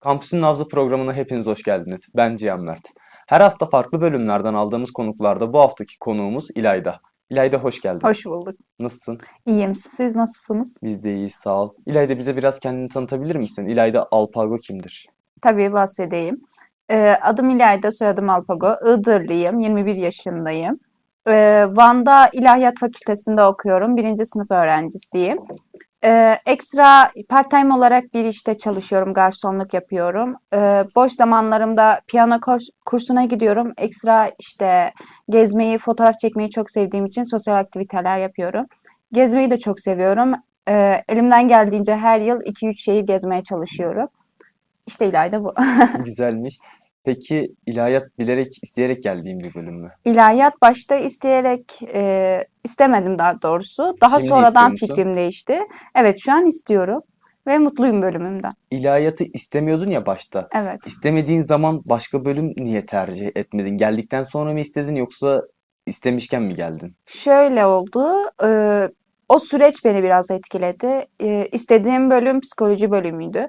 Kampüsün Nabzı programına hepiniz hoş geldiniz. Ben Cihan Mert. Her hafta farklı bölümlerden aldığımız konuklarda bu haftaki konuğumuz İlayda. İlayda hoş geldin. Hoş bulduk. Nasılsın? İyiyim. Siz nasılsınız? Biz de iyiyiz, sağ ol. İlayda bize biraz kendini tanıtabilir misin? İlayda Alpago kimdir? Tabii bahsedeyim. Ee, adım İlayda, soyadım Alpago. Iğdırlıyım, 21 yaşındayım. Ee, Van'da İlahiyat Fakültesi'nde okuyorum. Birinci sınıf öğrencisiyim. Ee, ekstra part-time olarak bir işte çalışıyorum, garsonluk yapıyorum. Ee, boş zamanlarımda piyano kurs- kursuna gidiyorum. Ekstra işte gezmeyi, fotoğraf çekmeyi çok sevdiğim için sosyal aktiviteler yapıyorum. Gezmeyi de çok seviyorum. Ee, elimden geldiğince her yıl 2-3 şehir gezmeye çalışıyorum. İşte İlayda bu. Güzelmiş. Peki ilahiyat bilerek, isteyerek geldiğin bir bölüm mü? İlahiyat başta isteyerek e, istemedim daha doğrusu. Daha Şimdi sonradan istiyor musun? fikrim değişti. Evet şu an istiyorum ve mutluyum bölümümden. İlahiyatı istemiyordun ya başta. Evet. İstemediğin zaman başka bölüm niye tercih etmedin? Geldikten sonra mı istedin yoksa istemişken mi geldin? Şöyle oldu. e, o süreç beni biraz etkiledi. E, istediğim bölüm psikoloji bölümüydü.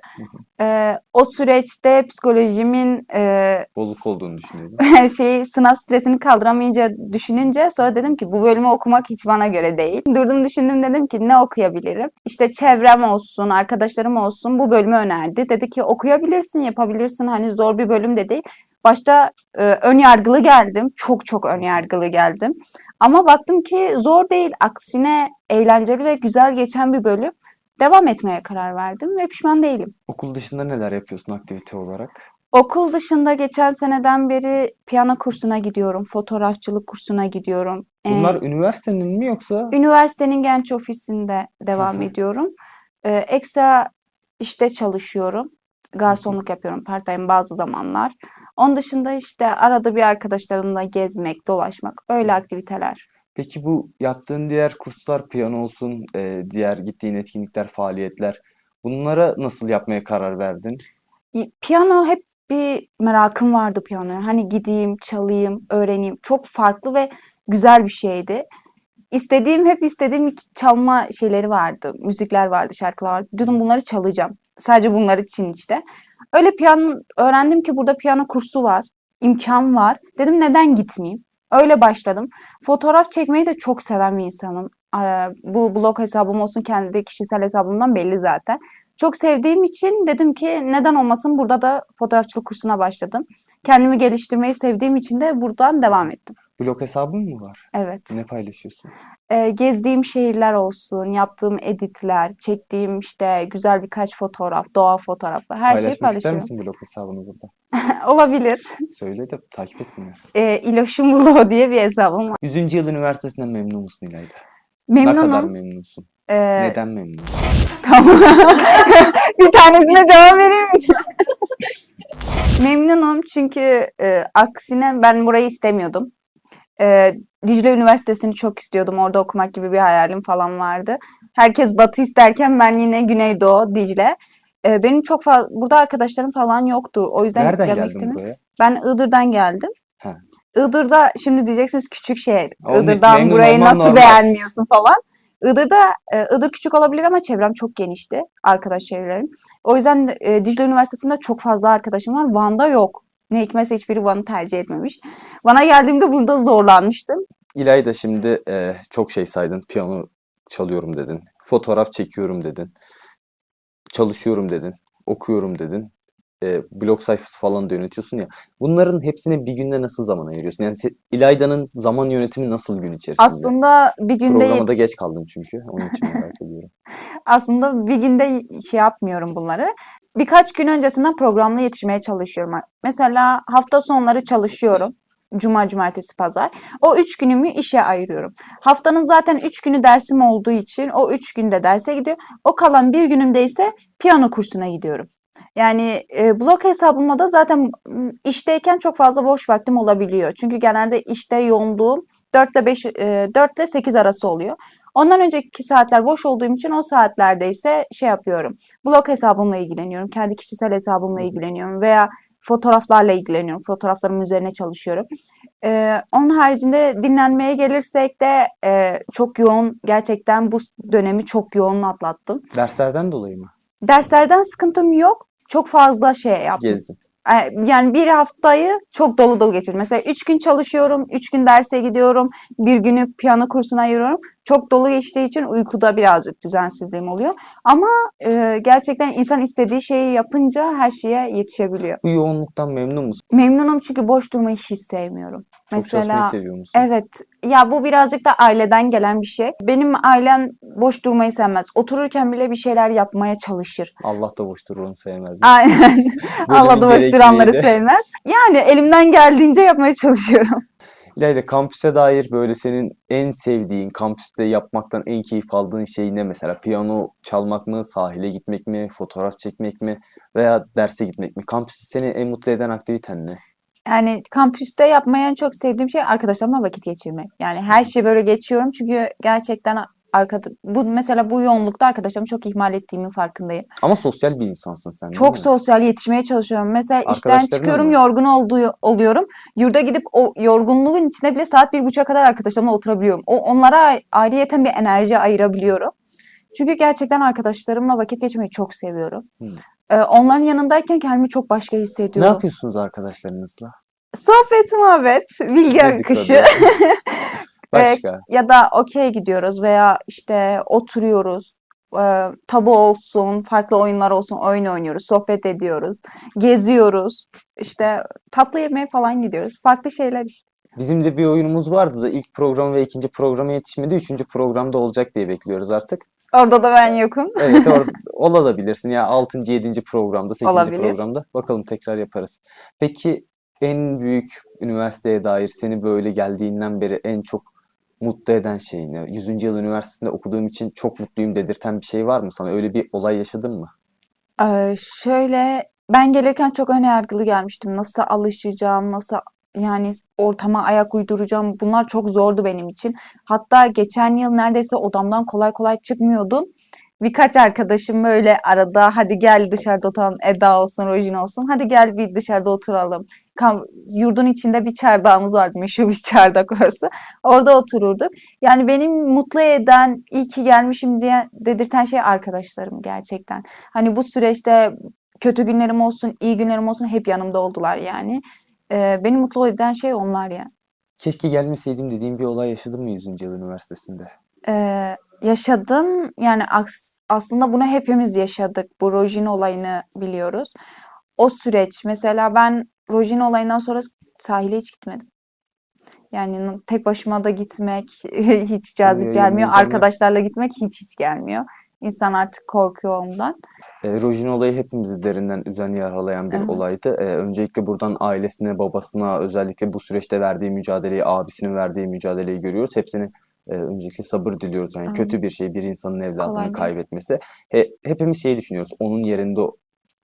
E, o süreçte psikolojimin e, Bozuk olduğunu düşünüyordum. şeyi sınav stresini kaldıramayınca düşününce sonra dedim ki bu bölümü okumak hiç bana göre değil. Durdum düşündüm dedim ki ne okuyabilirim? İşte çevrem olsun, arkadaşlarım olsun bu bölümü önerdi. Dedi ki okuyabilirsin, yapabilirsin. Hani zor bir bölüm de değil. Başta e, ön yargılı geldim. Çok çok ön yargılı geldim. Ama baktım ki zor değil. Aksine eğlenceli ve güzel geçen bir bölüm. Devam etmeye karar verdim ve pişman değilim. Okul dışında neler yapıyorsun aktivite olarak? Okul dışında geçen seneden beri piyano kursuna gidiyorum, fotoğrafçılık kursuna gidiyorum. Ee, Bunlar üniversitenin mi yoksa? üniversitenin genç ofisinde devam hı. ediyorum. Ee, ekstra işte çalışıyorum. Garsonluk yapıyorum part-time bazı zamanlar. Onun dışında işte arada bir arkadaşlarımla gezmek, dolaşmak, öyle aktiviteler. Peki bu yaptığın diğer kurslar, piyano olsun, e, diğer gittiğin etkinlikler, faaliyetler, bunlara nasıl yapmaya karar verdin? Y- Piyano hep bir merakım vardı piyanoya. Hani gideyim, çalayım, öğreneyim. Çok farklı ve güzel bir şeydi. İstediğim, hep istediğim çalma şeyleri vardı. Müzikler vardı, şarkılar vardı. Diyordum bunları çalacağım. Sadece bunlar için işte. Öyle piyano öğrendim ki burada piyano kursu var. imkan var. Dedim neden gitmeyeyim? Öyle başladım. Fotoğraf çekmeyi de çok seven bir insanım. Bu blog hesabım olsun, kendi kişisel hesabımdan belli zaten. Çok sevdiğim için dedim ki neden olmasın burada da fotoğrafçılık kursuna başladım. Kendimi geliştirmeyi sevdiğim için de buradan devam ettim. Blog hesabın mı var? Evet. Ne paylaşıyorsun? Ee, gezdiğim şehirler olsun, yaptığım editler, çektiğim işte güzel birkaç fotoğraf, doğa fotoğrafı her şeyi Paylaşmak ister paylaşıyorum. misin blog hesabını burada? Olabilir. Söyle de takip etsinler. Ee, İloşum Blog diye bir hesabım var. 100. yıl üniversitesinden memnun musun İlayda? Ne kadar Memnunum. memnunsun? Ee, Neden memnunsun? Tamam. bir tanesine cevap vereyim mi? Memnunum çünkü e, aksine ben burayı istemiyordum. E, Dicle Üniversitesi'ni çok istiyordum. Orada okumak gibi bir hayalim falan vardı. Herkes Batı isterken ben yine Güneydoğu, Dicle. E, benim çok fazla burada arkadaşlarım falan yoktu. O yüzden Nereden gelmek geldin istemedim. buraya? Ben Iğdır'dan geldim. Ha. Iğdır'da şimdi diyeceksiniz küçük şehir. Oğlum, Iğdır'dan memnun burayı olman nasıl normal. beğenmiyorsun falan. Iğdır'da e, Iğdır küçük olabilir ama çevrem çok genişti. Arkadaş çevrelerim. O yüzden de, e, Dicle Üniversitesi'nde çok fazla arkadaşım var. Van'da yok. Ne hikmetse hiçbiri Van'ı tercih etmemiş. Van'a geldiğimde burada zorlanmıştım. İlayda şimdi e, çok şey saydın. Piyano çalıyorum dedin. Fotoğraf çekiyorum dedin. Çalışıyorum dedin. Okuyorum dedin. E, blog sayfası falan da yönetiyorsun ya. Bunların hepsine bir günde nasıl zaman ayırıyorsun? Yani İlayda'nın zaman yönetimi nasıl gün içerisinde? Aslında bir günde Programa da yetiş- geç kaldım çünkü. Onun için merak ediyorum. aslında bir günde şey yapmıyorum bunları. Birkaç gün öncesinden programla yetişmeye çalışıyorum. Mesela hafta sonları çalışıyorum. Cuma, cumartesi, pazar. O üç günümü işe ayırıyorum. Haftanın zaten üç günü dersim olduğu için o üç günde derse gidiyor. O kalan bir günümde ise piyano kursuna gidiyorum. Yani e, blog hesabıma da zaten işteyken çok fazla boş vaktim olabiliyor. Çünkü genelde işte yoğunluğum 4 ile 5 e, 4 ile 8 arası oluyor. Ondan önceki saatler boş olduğum için o saatlerde ise şey yapıyorum. Blog hesabımla ilgileniyorum. Kendi kişisel hesabımla ilgileniyorum veya fotoğraflarla ilgileniyorum. Fotoğraflarım üzerine çalışıyorum. Ee, onun haricinde dinlenmeye gelirsek de e, çok yoğun gerçekten bu dönemi çok yoğun atlattım. Derslerden dolayı mı? Derslerden sıkıntım yok. Çok fazla şey yaptım. Gezdin. E, Yani bir haftayı çok dolu dolu geçirdim. Mesela üç gün çalışıyorum, üç gün derse gidiyorum, bir günü piyano kursuna ayırıyorum. Çok dolu geçtiği için uykuda birazcık düzensizliğim oluyor. Ama e, gerçekten insan istediği şeyi yapınca her şeye yetişebiliyor. Bu yoğunluktan memnun musun? Memnunum çünkü boş durmayı hiç sevmiyorum. Çok Mesela seviyor musun? evet ya bu birazcık da aileden gelen bir şey. Benim ailem boş durmayı sevmez. Otururken bile bir şeyler yapmaya çalışır. Allah da boş dururunu sevmez. Aynen. Allah da boş duranları sevmez. Yani elimden geldiğince yapmaya çalışıyorum. İlayda kampüse dair böyle senin en sevdiğin, kampüste yapmaktan en keyif aldığın şey ne mesela? Piyano çalmak mı, sahile gitmek mi, fotoğraf çekmek mi veya derse gitmek mi? Kampüste seni en mutlu eden aktiviten ne? Yani kampüste yapmaya en çok sevdiğim şey arkadaşlarımla vakit geçirmek. Yani her şeyi böyle geçiyorum çünkü gerçekten arkada bu mesela bu yoğunlukta arkadaşlarımı çok ihmal ettiğimin farkındayım. Ama sosyal bir insansın sen değil Çok mi? sosyal yetişmeye çalışıyorum. Mesela işten çıkıyorum mı? yorgun olduğu, oluyorum. Yurda gidip o yorgunluğun içinde bile saat bir buçuğa kadar arkadaşlarımla oturabiliyorum. O, onlara ayrıyeten bir enerji ayırabiliyorum. Çünkü gerçekten arkadaşlarımla vakit geçirmeyi çok seviyorum. Hmm. Ee, onların yanındayken kendimi çok başka Ne hissediyorum. yapıyorsunuz arkadaşlarınızla? Sohbet, muhabbet, bilgi Ne akışı Başka? ya da okey gidiyoruz veya işte oturuyoruz. Ee, tabu olsun, farklı oyunlar olsun, oyun oynuyoruz, sohbet ediyoruz, geziyoruz. İşte tatlı yemeğe falan gidiyoruz. Farklı şeyler işte. Bizim de bir oyunumuz vardı da ilk program ve ikinci programa yetişmedi. Üçüncü programda olacak diye bekliyoruz artık. Orada da ben yokum. Evet or olabilirsin ya 6. 7. programda 8. Olabilir. programda bakalım tekrar yaparız. Peki en büyük üniversiteye dair seni böyle geldiğinden beri en çok mutlu eden şey ne? 100. yıl üniversitesinde okuduğum için çok mutluyum dedirten bir şey var mı sana? Öyle bir olay yaşadın mı? Ee, şöyle ben gelirken çok önyargılı gelmiştim. Nasıl alışacağım, nasıl yani ortama ayak uyduracağım. Bunlar çok zordu benim için. Hatta geçen yıl neredeyse odamdan kolay kolay çıkmıyordum. Birkaç arkadaşım böyle arada hadi gel dışarıda oturalım. Eda olsun, Rojin olsun. Hadi gel bir dışarıda oturalım. Kam- Yurdun içinde bir çardağımız vardı. Meşhur bir çardak orası. Orada otururduk. Yani benim mutlu eden, iyi ki gelmişim diye dedirten şey arkadaşlarım gerçekten. Hani bu süreçte kötü günlerim olsun, iyi günlerim olsun hep yanımda oldular yani. Ee, beni mutlu eden şey onlar yani. Keşke gelmeseydim dediğim bir olay yaşadın mı 100. yıl üniversitesinde? Ee, yaşadım yani aslında bunu hepimiz yaşadık. Bu Rojin olayını biliyoruz. O süreç mesela ben Rojin olayından sonra sahile hiç gitmedim. Yani tek başıma da gitmek hiç cazip Oraya gelmiyor. ya. Arkadaşlarla gitmek hiç hiç gelmiyor. İnsan artık korkuyor ondan. E, Rojin olayı hepimizi derinden üzen, yaralayan bir Evet. olaydı. E, öncelikle buradan ailesine, babasına, özellikle bu süreçte verdiği mücadeleyi, abisinin verdiği mücadeleyi görüyoruz. Hepsine e, öncelikle sabır diliyoruz. Yani kötü Aynen. bir şey bir insanın evladını Kolay değil. kaybetmesi. He, hepimiz şeyi düşünüyoruz. Onun yerinde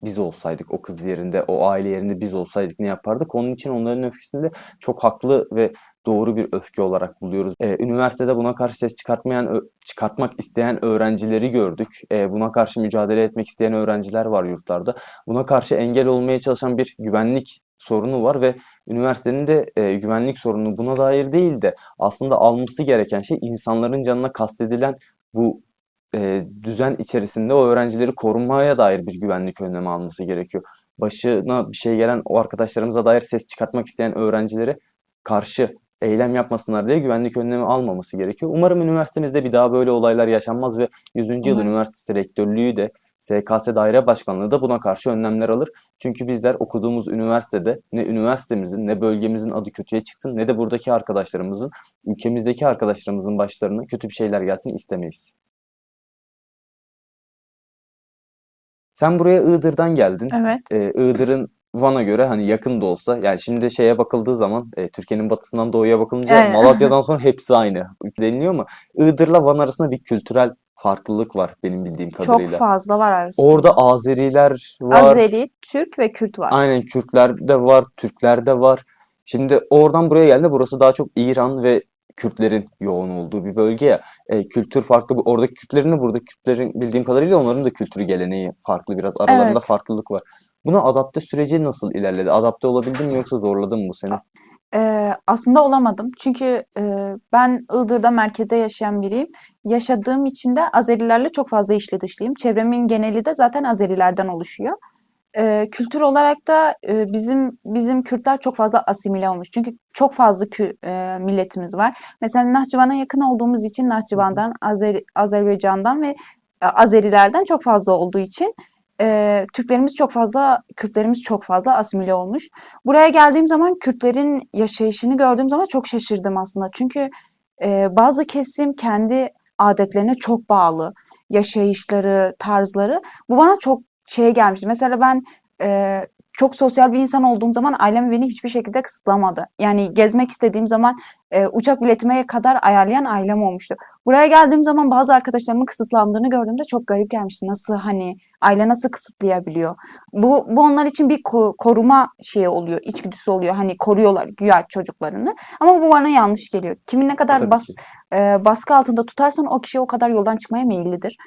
biz olsaydık, o kız yerinde, o aile yerinde biz olsaydık ne yapardık? Onun için onların öfkesinde çok haklı ve doğru bir öfke olarak buluyoruz. Ee, üniversitede buna karşı ses çıkartmayan, çıkartmak isteyen öğrencileri gördük. Ee, buna karşı mücadele etmek isteyen öğrenciler var yurtlarda. Buna karşı engel olmaya çalışan bir güvenlik sorunu var ve üniversitenin de e, güvenlik sorunu buna dair değil de aslında alması gereken şey insanların canına kastedilen bu e, düzen içerisinde o öğrencileri korumaya dair bir güvenlik önlemi alması gerekiyor. Başına bir şey gelen o arkadaşlarımıza dair ses çıkartmak isteyen öğrencilere karşı eylem yapmasınlar diye güvenlik önlemi almaması gerekiyor. Umarım üniversitemizde bir daha böyle olaylar yaşanmaz ve 100. yıl Umarım. üniversitesi rektörlüğü de SKS daire başkanlığı da buna karşı önlemler alır. Çünkü bizler okuduğumuz üniversitede ne üniversitemizin ne bölgemizin adı kötüye çıksın ne de buradaki arkadaşlarımızın, ülkemizdeki arkadaşlarımızın başlarına kötü bir şeyler gelsin istemeyiz. Sen buraya Iğdır'dan geldin. Evet. Ee, Iğdır'ın Van'a göre hani yakın da olsa yani şimdi şeye bakıldığı zaman e, Türkiye'nin batısından doğuya bakılınca Aynen. Malatya'dan sonra hepsi aynı deniliyor ama Iğdır'la Van arasında bir kültürel farklılık var benim bildiğim Çok kadarıyla. fazla var arasında. Orada Azeriler var. Azeri, Türk ve Kürt var. Aynen Kürtler de var, Türkler de var. Şimdi oradan buraya geldi. Burası daha çok İran ve Kürtlerin yoğun olduğu bir bölge ya. E, kültür farklı. Bu- Oradaki Kürtlerin de burada Kürtlerin bildiğim kadarıyla onların da kültürü geleneği farklı biraz. Aralarında Evet. farklılık var. Buna adapte süreci nasıl ilerledi? Adapte olabildin mi yoksa zorladı mı bu seni? Ee, aslında olamadım. Çünkü e, ben Iğdır'da merkeze yaşayan biriyim. Yaşadığım için de Azerilerle çok fazla içli dışlıyım. Çevremin geneli de zaten Azerilerden oluşuyor. Eee, kültür olarak da, eee, bizim bizim Kürtler çok fazla asimile olmuş. Çünkü çok fazla kü eee, milletimiz var. Mesela Nahçıvan'a yakın olduğumuz için. Nahçıvan'dan, Azeri Azerbaycan'dan ve, eee, Azerilerden çok fazla olduğu için, eee, Türklerimiz çok fazla, Kürtlerimiz çok fazla asimile olmuş. Buraya geldiğim zaman Kürtlerin yaşayışını gördüğüm zaman çok şaşırdım aslında. Çünkü, eee, bazı kesim kendi âdetlerine çok bağlı. Yaşayışları, tarzları. Bu bana çok şey gelmişti. Mesela ben, eee, çok sosyal bir insan olduğum zaman ailem beni hiçbir şekilde kısıtlamadı. Yani gezmek istediğim zaman, eee, uçak biletime kadar ayarlayan ailem olmuştu. Buraya geldiğim zaman bazı arkadaşlarımın kısıtlandığını gördüğümde çok garip gelmişti. Nasıl, hani, aile nasıl kısıtlayabiliyor? Bu bu onlar için bir ko koruma şeyi oluyor, içgüdüsü oluyor. Hani, koruyorlar güya çocuklarını ama bu bana yanlış geliyor. Kimi ne kadar Tabii bas ki. eee, baskı altında tutarsan o kişi o kadar yoldan çıkmaya meyillidir.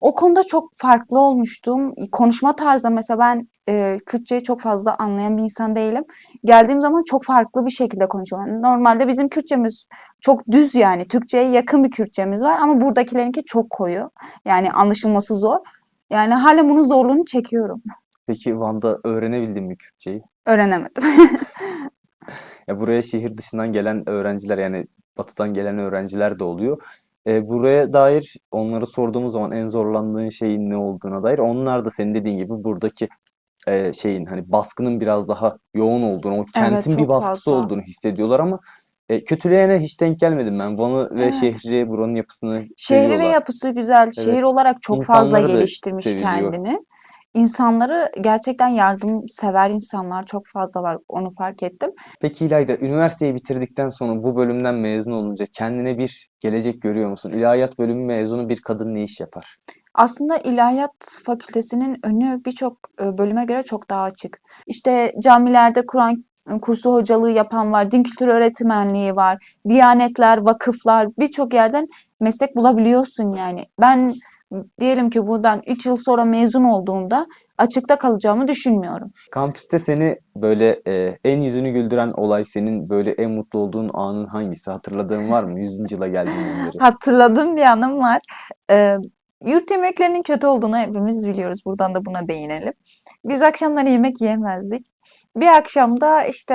O konuda çok farklı olmuştum. Konuşma tarzı mesela ben, eee, Kürtçeyi çok fazla anlayan bir insan değilim. Geldiğim zaman çok farklı bir şekilde konuşuyorlar. Normalde bizim Kürtçemiz çok düz yani Türkçeye yakın bir Kürtçemiz var ama buradakilerinki çok koyu. Yani anlaşılması zor. Yani hâlâ bunun zorluğunu çekiyorum. Peki Van'da öğrenebildin mi Kürtçeyi? Öğrenemedim. Ya, buraya şehir dışından gelen öğrenciler, yani batıdan gelen öğrenciler de oluyor. Eee, buraya dair onlara sorduğumuz zaman en zorlandığın şeyin ne olduğuna dair onlar da senin dediğin gibi buradaki, eee, şeyin, hani, baskının biraz daha yoğun olduğunu, o Evet, kentin bir çok baskısı fazla. olduğunu hissediyorlar ama, eee, kötüleyene hiç denk gelmedim ben. Van'ı ve Evet. şehri, buranın yapısını Şehri ve yapısı güzel. Şehir Evet. olarak çok fazla İnsanları da geliştirmiş seviliyor. kendini. İnsanları gerçekten yardımsever insanlar çok fazla var. Onu fark ettim. Peki İlayda, üniversiteyi bitirdikten sonra bu bölümden mezun olunca kendine bir gelecek görüyor musun? İlahiyat bölümü mezunu bir kadın ne iş yapar? Aslında ilahiyat fakültesinin önü birçok, eee, bölüme göre çok daha açık. İşte camilerde Kur'an kursu hocalığı yapan var, din kültürü öğretmenliği var, diyanetler, vakıflar birçok yerden meslek bulabiliyorsun yani. Ben diyelim ki buradan 3 yıl sonra mezun olduğumda açıkta kalacağımı düşünmüyorum. Kampüste seni böyle, eee, en yüzünü güldüren olay, senin böyle en mutlu olduğun anın hangisi? Hatırladığın var mı 100. yıla geldiğinden beri? Hatırladığım bir anım var. Eee, yurt yemeklerinin kötü olduğunu hepimiz biliyoruz. Buradan da buna değinelim. Biz akşamları yemek yiyemezdik. Bir akşam da işte,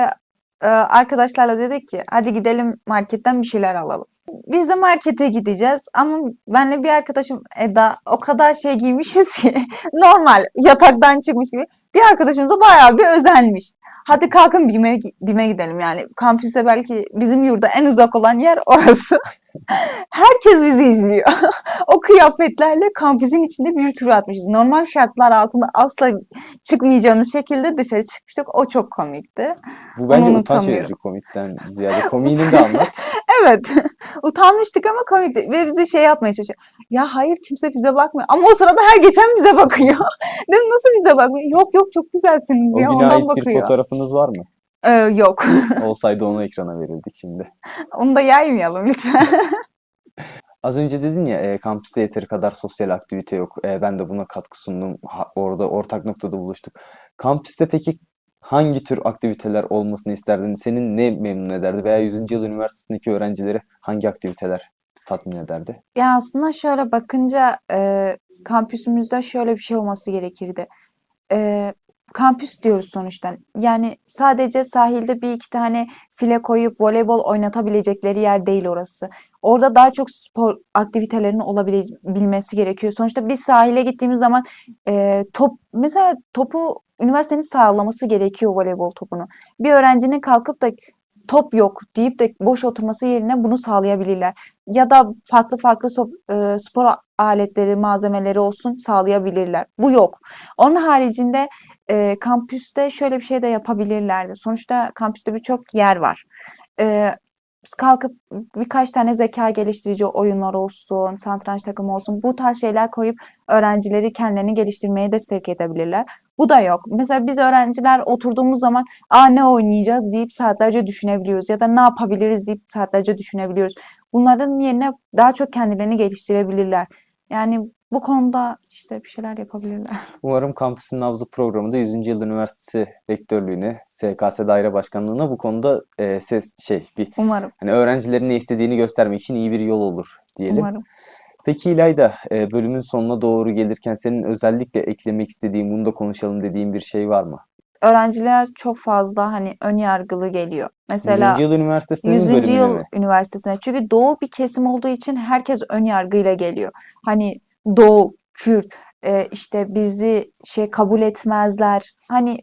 eee, arkadaşlarla dedik ki hadi gidelim marketten bir şeyler alalım. Biz de markete gideceğiz ama benle bir arkadaşım Eda o kadar şey giymişiz ki normal yataktan çıkmış gibi. Bir arkadaşımız da bayağı bir özenmiş. Hadi kalkın BİM'e BİM'e gidelim yani. Kampüse belki bizim yurda en uzak olan yer orası. Herkes bizi izliyor. O kıyafetlerle kampüsün içinde bir tur atmışız. Normal şartlar altında asla çıkmayacağımız şekilde dışarı çıkmıştık. O çok komikti. Bu bence Onu utanç verici komikten ziyade. Komiğini de anlat. Evet. Utanmıştık ama komikti ve bize şey yapmaya çalışıyor. Ya hayır kimse bize bakmıyor. Ama o sırada her geçen bize bakıyor. Dedim nasıl bize bakmıyor? Yok yok çok güzelsiniz O ya ondan ait bir bakıyor. fotoğrafınız var mı? Eee, yok. Olsaydı onu ekrana verirdik şimdi. Onu da yaymayalım lütfen. Az önce dedin ya, eee, kampüste yeteri kadar sosyal aktivite yok. Eee, ben de buna katkı sundum. Ha orada ortak noktada buluştuk. Kampüste peki hangi tür aktiviteler olmasını isterdin? Seni ne memnun ederdi veya 100. yıl üniversitesindeki öğrencileri hangi aktiviteler tatmin ederdi? Ya aslında şöyle bakınca, eee, kampüsümüzde şöyle bir şey olması gerekirdi. Eee, kampüs diyoruz sonuçta. Yani sadece sahilde 1-2 tane file koyup voleybol oynatabilecekleri yer değil orası. Orada daha çok spor aktivitelerinin olabile bilmesi gerekiyor. Sonuçta biz sahile gittiğimiz zaman, eee, top mesela topu üniversitenin sağlaması gerekiyor voleybol topunu. Bir öğrencinin kalkıp da top yok deyip de boş oturması yerine bunu sağlayabilirler. Ya da farklı farklı sop eee, spor aletleri, malzemeleri olsun sağlayabilirler. Bu yok. Onun haricinde, eee, kampüste şöyle bir şey de yapabilirlerdi. Sonuçta kampüste birçok yer var. Eee, kalkıp birkaç tane zekâ geliştirici oyunlar olsun, satranç takımı olsun bu tarz şeyler koyup öğrencileri kendilerini geliştirmeye de sevk edebilirler. Bu da yok. Mesela biz öğrenciler oturduğumuz zaman "A, ne oynayacağız?" deyip saatlerce düşünebiliyoruz ya da "Ne yapabiliriz?" deyip saatlerce düşünebiliyoruz. Bunların yerine daha çok kendilerini geliştirebilirler. Yani bu konuda işte bir şeyler yapabilirler. Umarım Kampüsün Nabzı programı da 100. Yıl Üniversitesi Rektörlüğü'ne, SKS Daire Başkanlığı'na bu konuda, eee, ses şey, bir Umarım. hani öğrencilerin ne istediğini göstermek için iyi bir yol olur diyelim. Umarım. Peki İlayda, e, bölümün sonuna doğru gelirken senin özellikle eklemek istediğin, bunu da konuşalım dediğin bir şey var mı? Öğrenciler çok fazla hani ön yargılı geliyor. 100. Mesela yıl üniversitesinin 100. bölümüne yıl mi? üniversitesine. Çünkü Doğu bir kesim olduğu için herkes ön yargıyla geliyor. Hani Doğu, Kürt, e, işte bizi şey kabul etmezler. Hani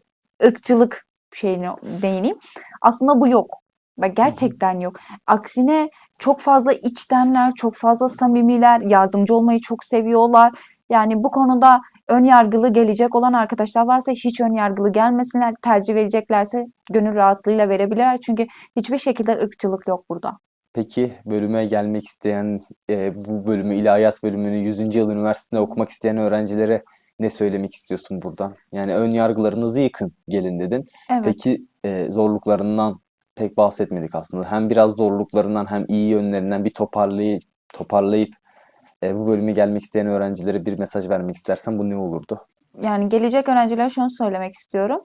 ırkçılık şeyine değineyim. Aslında bu yok. Bak gerçekten yok. Aksine çok fazla içtenler, çok fazla samimiler, yardımcı olmayı çok seviyorlar. Yani bu konuda ön yargılı gelecek olan arkadaşlar varsa hiç ön yargılı gelmesinler. Tercih vereceklerse gönül rahatlığıyla verebilirler. Çünkü hiçbir şekilde ırkçılık yok burada. Peki bölüme gelmek isteyen, e, bu bölümü, ilahiyat bölümünü 100. yıl üniversitesinde okumak isteyen öğrencilere ne söylemek istiyorsun buradan? Yani ön yargılarınızı yıkın, gelin dedin. Evet. Peki e, zorluklarından pek bahsetmedik aslında. Hem biraz zorluklarından hem iyi yönlerinden bir toparlayıp toparlayıp e, bu bölüme gelmek isteyen öğrencilere bir mesaj vermek istersen bu ne olurdu? Yani gelecek öğrencilere şunu söylemek istiyorum.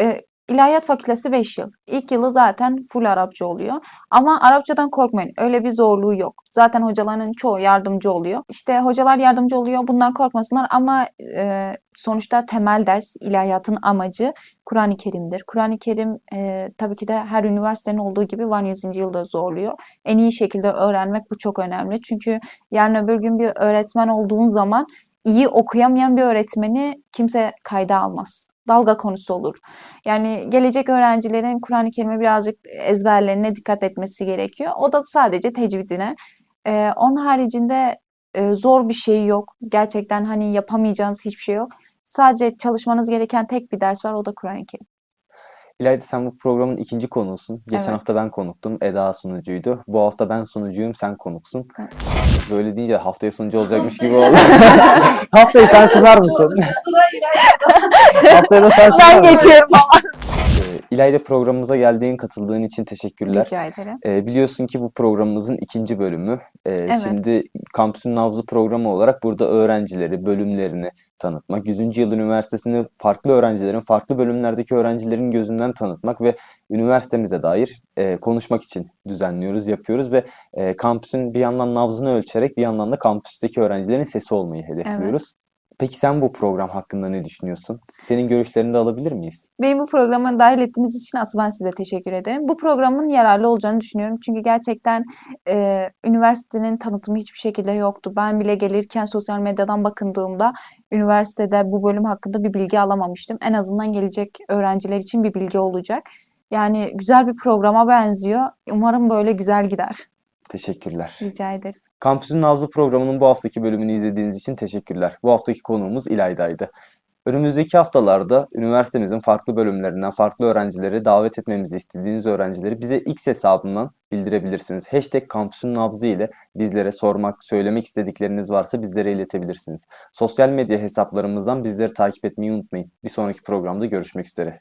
Ee, İlahiyat Fakültesi 5 yıl. İlk yılı zaten full Arapça oluyor. Ama Arapçadan korkmayın. Öyle bir zorluğu yok. Zaten hocaların çoğu yardımcı oluyor. İşte hocalar yardımcı oluyor. Bundan korkmasınlar ama e, sonuçta temel ders ilahiyatın amacı Kur'an-ı Kerim'dir. Kur'an-ı Kerim e, tabii ki de her üniversitenin olduğu gibi Van 100. yılda zorluyor. En iyi şekilde öğrenmek bu çok önemli. Çünkü yarın öbür gün bir öğretmen olduğun zaman iyi okuyamayan bir öğretmeni kimse kayda almaz. Dalga konusu olur. Yani gelecek öğrencilerin Kur'an-ı Kerim'e birazcık ezberlerine dikkat etmesi gerekiyor. O da sadece tecvidine. Ee, onun haricinde e, zor bir şey yok. Gerçekten hani yapamayacağınız hiçbir şey yok. Sadece çalışmanız gereken tek bir ders var. O da Kur'an-ı Kerim. İlayda sen bu programın ikinci konuğusun. Geçen Evet. hafta ben konuktum. Eda sunucuydu. Bu hafta ben sunucuyum, sen konuksun. Evet. Böyle deyince haftaya sunucu olacakmış gibi oldu. Haftayı sen sunar mısın? Haftaya da sen sunar Ben geçiyorum. İlayda programımıza geldiğin, katıldığın için teşekkürler. Rica ederim. Ee, biliyorsun ki bu programımızın ikinci bölümü. Ee, Şimdi Kampüsün Nabzı programı olarak burada öğrencileri, bölümlerini tanıtmak, 100. Yıl Üniversitesi'ni farklı öğrencilerin, farklı bölümlerdeki öğrencilerin gözünden tanıtmak ve üniversitemize dair e, konuşmak için düzenliyoruz, yapıyoruz ve e, kampüsün bir yandan nabzını ölçerek bir yandan da kampüsteki öğrencilerin sesi olmayı hedefliyoruz. Peki sen bu program hakkında ne düşünüyorsun? Senin görüşlerini de alabilir miyiz? Beni bu programa dahil ettiğiniz için aslında ben size teşekkür ederim. Bu programın yararlı olacağını düşünüyorum. Çünkü gerçekten e, üniversitenin tanıtımı hiçbir şekilde yoktu. Ben bile gelirken sosyal medyadan bakındığımda üniversitede bu bölüm hakkında bir bilgi alamamıştım. En azından gelecek öğrenciler için bir bilgi olacak. Yani güzel bir programa benziyor. Umarım böyle güzel gider. Teşekkürler. Rica ederim. Kampüsün Nabzı programının bu haftaki bölümünü izlediğiniz için teşekkürler. Bu haftaki konuğumuz İlayda'ydı. Önümüzdeki haftalarda üniversitemizin farklı bölümlerinden farklı öğrencileri davet etmemizi istediğiniz öğrencileri bize X hesabından bildirebilirsiniz. Hashtag Kampüsün Nabzı ile bizlere sormak, söylemek istedikleriniz varsa bizlere iletebilirsiniz. Sosyal medya hesaplarımızdan bizleri takip etmeyi unutmayın. Bir sonraki programda görüşmek üzere.